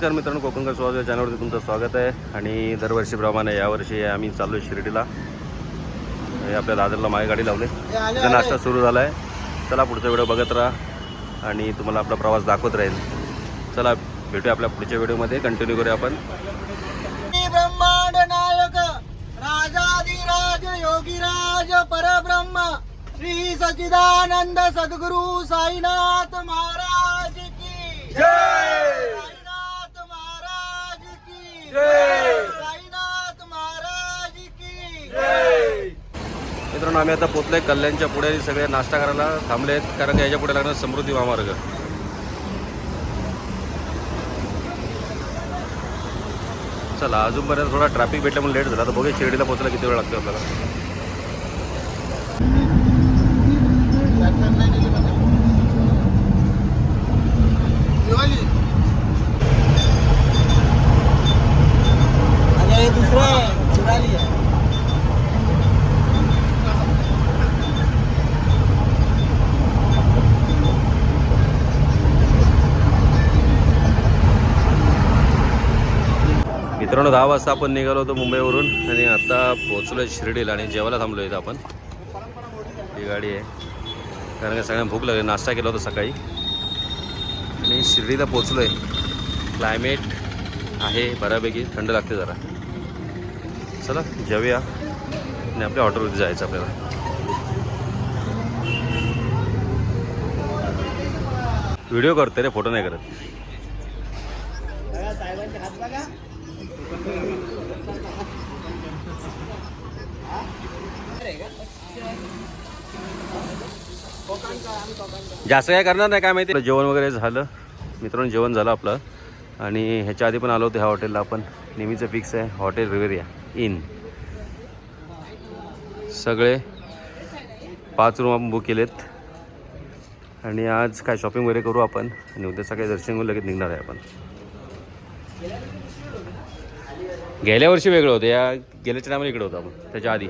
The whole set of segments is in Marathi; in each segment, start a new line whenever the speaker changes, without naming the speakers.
नमस्कार मित्रांनो कोकणकर स्वागत या चॅनलवरती तुमचं स्वागत आहे. आणि दरवर्षीप्रमाणे यावर्षी आम्ही चाललो आहे शिर्डीला. आपल्या दादरला माय गाडी लावले. तिचा नाश्ता सुरू झाला आहे चला पुढचा व्हिडिओ बघत राहा. आणि तुम्हाला आपला प्रवास दाखवत राहील. चला भेटूया आपल्या पुढच्या व्हिडिओमध्ये. कंटिन्यू करूया आपण.
ब्रह्मांड नायक राजाधिराज योगीराज परब्रह्म श्री सचिदानंद सद्गुरु साईनाथ महाराज की जय महाराज की साईनाथ महाराज की
मित्रांनो आम्ही आता आहे कल्याणच्या पुढे सगळे नाश्ता करायला थांबले आहेत कारण की याच्यापुढे लागणार समृद्धी महामार्ग. चला अजूनपर्यंत थोडा ट्रॅफिक भेटल्यामुळे लेट झाला. तर बघूया शिर्डीला पोचायला किती वेळ लागतो आपल्याला. मित्रांनो दहा वाजता आपण निघालो होतो मुंबईवरून आणि आता पोहोचलो शिर्डीला आणि जेवायला थांबलो इथं आपण. ही गाडी आहे. कारण का सगळ्यांना भूक लागली नाश्ता केला होता सकाळी. आणि शिर्डीला पोचलो आहे क्लायमेट आहे बऱ्यापैकी थंड लागते जरा. चला जेवूया. आणि आपल्या हॉटेलवरती जायचं आपल्याला. व्हिडिओ करते रे फोटो नाही करत
साहेबांच्या हात बघा
जास्त काय करणार नाही काय माहिती. जेवण वगैरे झालं. मित्रांनो जेवण झालं आपलं. आणि ह्याच्या आधी पण आलो होतो ह्या हॉटेलला. आपण नेहमीचं फिक्स आहे. हॉटेल रिवेरिया इन सगळे पाच रूम आपण बुक केलेत. आणि आज काय शॉपिंग वगैरे करू आपण? आणि उद्या सकाळी दर्शन घेऊन लगेच निघणार आहे आपण. गेल्या वर्षी वेगळं होतं. या गेल्याच्या टायमाला इकडे होतं आपण. त्याच्या आधी.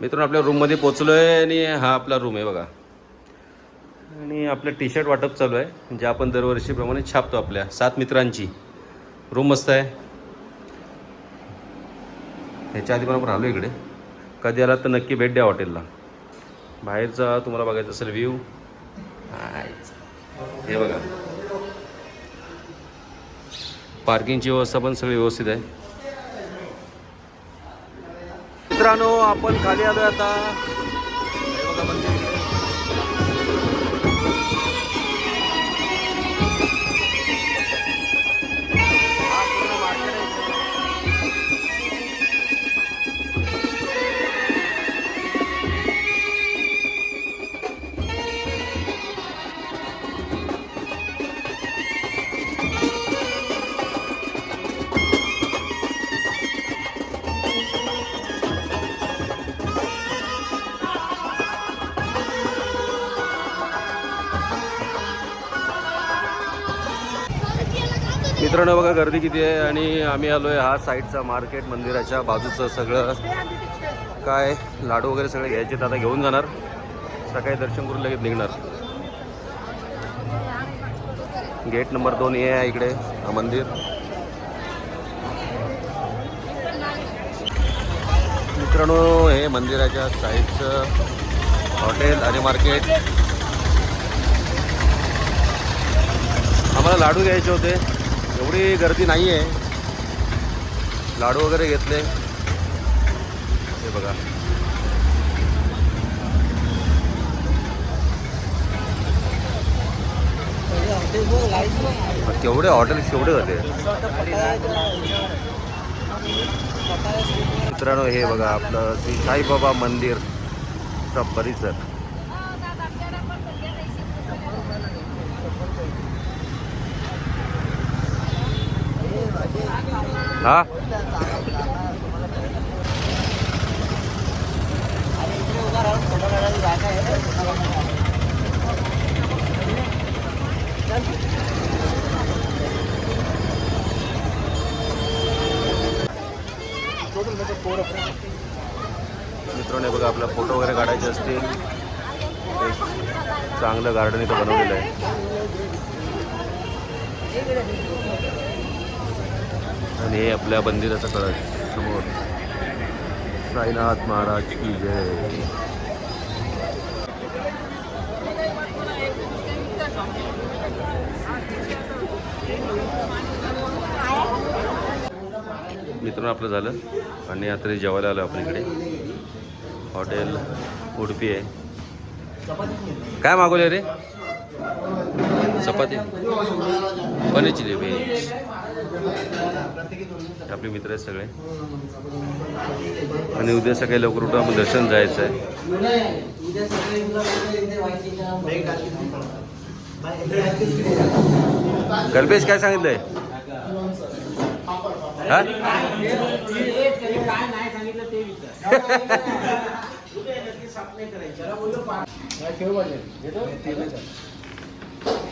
मित्रांनो आपल्या रूममध्ये पोचलो आहे आणि हा आपला रूम आहे बघा. आणि आपलं टी शर्ट वाटप चालू आहे जे आपण दरवर्षीप्रमाणे छापतो आपल्या सात मित्रांची. रूम मस्त आहे. ह्याच्या आधी पण आपण आलो इकडे. कधी आलात तर नक्की भेट द्या हॉटेलला बाहेरचा तुम्हाला बघायचं असेल व्ह्यू हे बघा. पार्किंगची व्यवस्था पण सगळी व्यवस्थित आहे. मित्रांनो आपण खाली आलो आता. मित्रांनो बघा गर्दी किती आहे आणि आम्ही आलो आहे हा साईडचा मार्केट मंदिराच्या बाजूचं सगळं. काय लाडू वगैरे सगळे घ्यायचे आता घेऊन जाणार. सकाळी दर्शन करून लगेच निघणार. गेट नंबर दोन हे आहे इकडे हा मंदिर. मित्रांनो हे मंदिराच्या साईडचं हॉटेल आणि मार्केट. आम्हाला लाडू घ्यायचे होते. एवढी गर्दी नाही आहे लाडू वगैरे घेतले. हे बघा. केवढे हॉटेल केवढे होते. मित्रांनो हे बघा आपलं श्री साईबाबा मंदिरचा परिसर. हा? मित्रांनो बघा आपला फोटो वगैरे काढायचे असतील. एक चांगलं गार्डन इथं बनवलेलं आहे. आणि हे आपल्या मंदिराचं कळत समोर. साईनाथ महाराज की जय. मित्रांनो आपलं झालं. आणि आता जेवायला आलो आपण इकडे. हॉटेल उडपी आहे. काय मागवले रे? चपाती. पनीर चिली आपले मित्र आहेत सगळे. आणि उद्या सकाळी लवकर उठून आपण दर्शन जायचं आहे कल्पेश काय सांगितलंय?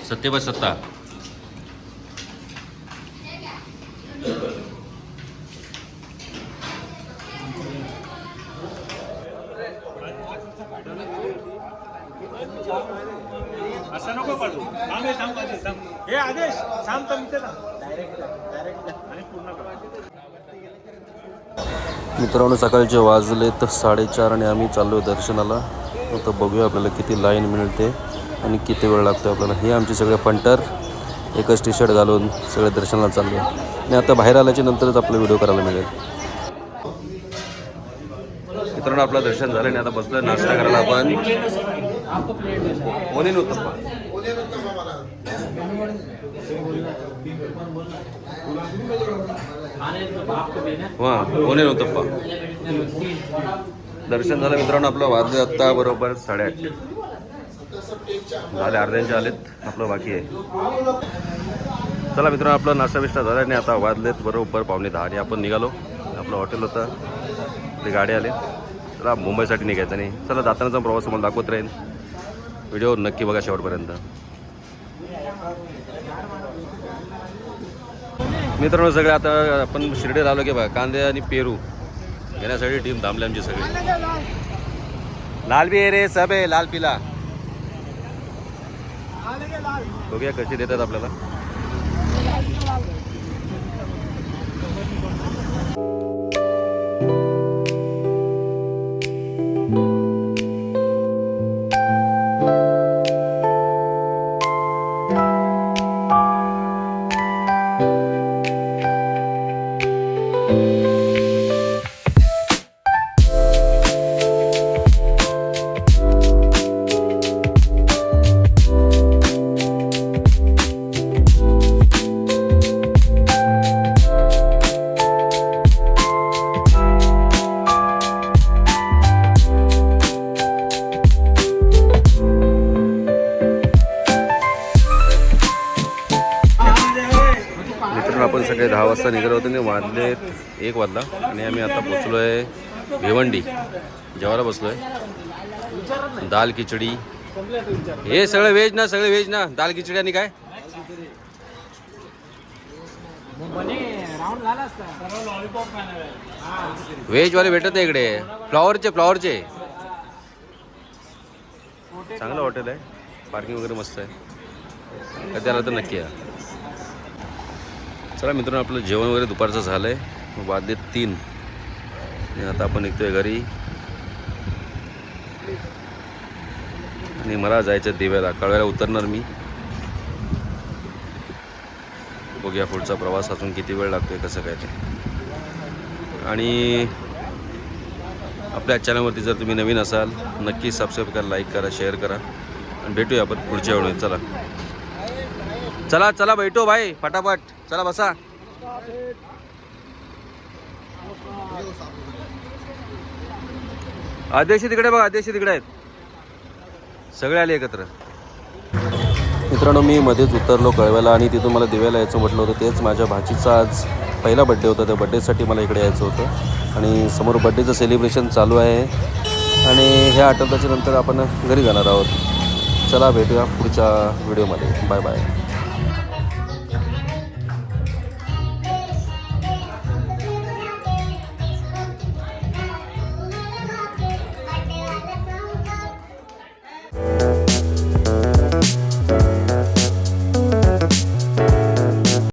सत्य सत्ता.
असं नको पाठवू थांब हे थांब आदेश थांब. हे आदेश. थांब तर इथे थांब. आणि पूर्ण
मित्रांनो सकाळचे वाजलेत साडेचार आणि आम्ही चाललो दर्शनाला. आता बघूया आपल्याला किती लाईन मिळते आणि किती वेळ लागतो आपल्याला. हे आमचे सगळे पंटर एकच टी शर्ट घालून सगळे दर्शनाला चाललो. आणि आता बाहेर आल्याच्या नंतरच आपला व्हिडिओ करायला मिळेल. मित्रांनो आपलं दर्शन झालं आणि आता बसलं नाश्ता करायला आपण. कोणी नव्हतं वा कोणी नव्हतं दर्शन झालं मित्रांनो आपलं वाजले आत्ता बरोबर साडेआठ. झाले अर्ध्यांचे आलेत आपलं बाकी आहे. चला मित्रांनो आपला नाश्ता बिष्टा झाला आणि आता वाजलेत बरोबर पावणे दहा आणि आपण निघालो. आपलं हॉटेल होतं. ते गाडी आले. चला मुंबईसाठी निघायचं नाही. चला जातानाचा प्रवास तुम्हाला दाखवत राहील व्हिडिओ नक्की बघा शेवटपर्यंत. मित्रांनो सगळे आता आपण शिर्डीत आलो की बघा कांदे आणि पेरू. घेण्यासाठी टीम थांबली आमची सगळी. लाल बी रे सब आहे लाल पिला. बघूया कशी देतात आपल्याला. Thank you. सगळे दहा वाजता निघालो होतो आणि वाजले एक वाजला आणि आम्ही आता पोचलो आहे भिवंडी. जेवायला बसलो आहे दाल खिचडी. हे सगळं व्हेज ना सगळे व्हेज ना. दाल खिचडी आणि काय? व्हेजवाले भेटत नाही इकडे. फ्लॉवरचे फ्लॉवरचे. चांगलं हॉटेल आहे. पार्किंग वगैरे मस्त आहे. कधी आला तर नक्की या. चला मित्रांनो आपलं जेवण वगैरे दुपारचं झालं आहे वादले तीन. आणि आता आपण निघतोय घरी. आणि मला जायचं दिव्याला. कळव्याला उतरणार मी. बघूया पुढचा प्रवास अजून किती वेळ लागतोय कसं काय ते. आणि आपल्या चॅनलवरती जर तुम्ही नवीन असाल नक्की सबस्क्राईब करा लाईक करा शेअर करा. आणि भेटूया आपण पुढच्या वेळेस. चला. चला चला बैठो भाई फटाफट. चला बसा. आदेशी तिकडे बघा आदेशी तिकडे आहेत. सगळे आले एकत्र. मित्रांनो मी मध्येच उतरलो कळव्याला आणि तिथून मला दिव्याला यायचं म्हटलं होतं. तेच माझ्या भाचीचा आज पहिला बड्डे होता. त्या बड्डेसाठी मला इकडे यायचं होतं. आणि समोर बड्डेचं सेलिब्रेशन चालू आहे. आणि ह्या आठवड्याच्या नंतर आपण घरी जाणार आहोत. चला भेटूया पुढच्या व्हिडिओमध्ये बाय बाय